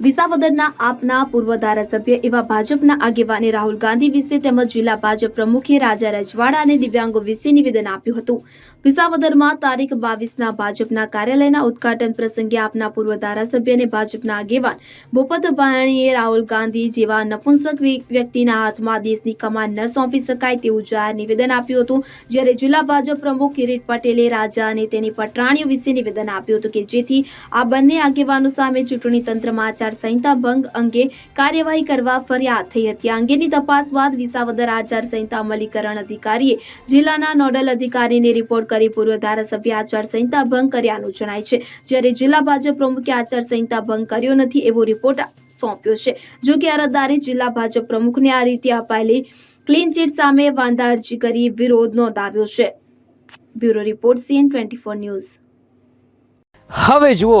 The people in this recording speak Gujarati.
વિસાવદરના આપના પૂર્વ ધારાસભ્ય એવા ભાજપના આગેવાને રાહુલ ગાંધી વિશે તેમજ જિલ્લા ભાજપ પ્રમુખે રાજા રજવાડા અને દિવ્યાંગો વિશે નિવેદન આપ્યું હતું. વિસાવદરમાં તારીખ બાવીસના ભાજપના કાર્યાલયના ઉદઘાટન પ્રસંગે આપના પૂર્વ ધારાસભ્ય અને ભાજપના આગેવાન બોપત ભાણીએ રાહુલ ગાંધી જેવા નપુંસક વ્યક્તિના હાથમાં દેશની કમાન ન સોંપી શકાય તેવું જાહેર નિવેદન આપ્યું હતું. જ્યારે જિલ્લા ભાજપ પ્રમુખ કિરીટ પટેલે રાજા અને તેની પટરાણીઓ વિશે નિવેદન આપ્યું હતું કે જેથી આ બંને આગેવાનો સામે ચૂંટણી તંત્રમાં આચારસંહિતા ભંગ અંગે કાર્યવાહી કરવા ફરિયાદ થઈ હતી. આ અંગેની તપાસ બાદ વિસાવદર આચારસંહિતા અમલીકરણ અધિકારીએ જિલ્લાના નોડલ અધિકારીને રિપોર્ટ કરી પૂર્વ ધારાસભ્ય આચારસંહિતા ભંગ કર્યાનું જણાય છે. જ્યારે જિલ્લા ભાજપ પ્રમુખે આચારસંહિતા ભંગ કર્યો નથી એવો રિપોર્ટ સોંપ્યો છે. જો કે અરજદારે જિલ્લા ભાજપ પ્રમુખને આ રીતે અપાયેલી ક્લીન ચીટ સામે વાંધા અરજી કરી વિરોધ નોંધાવ્યો છે. Bureau report CN twenty news. હવે જુઓ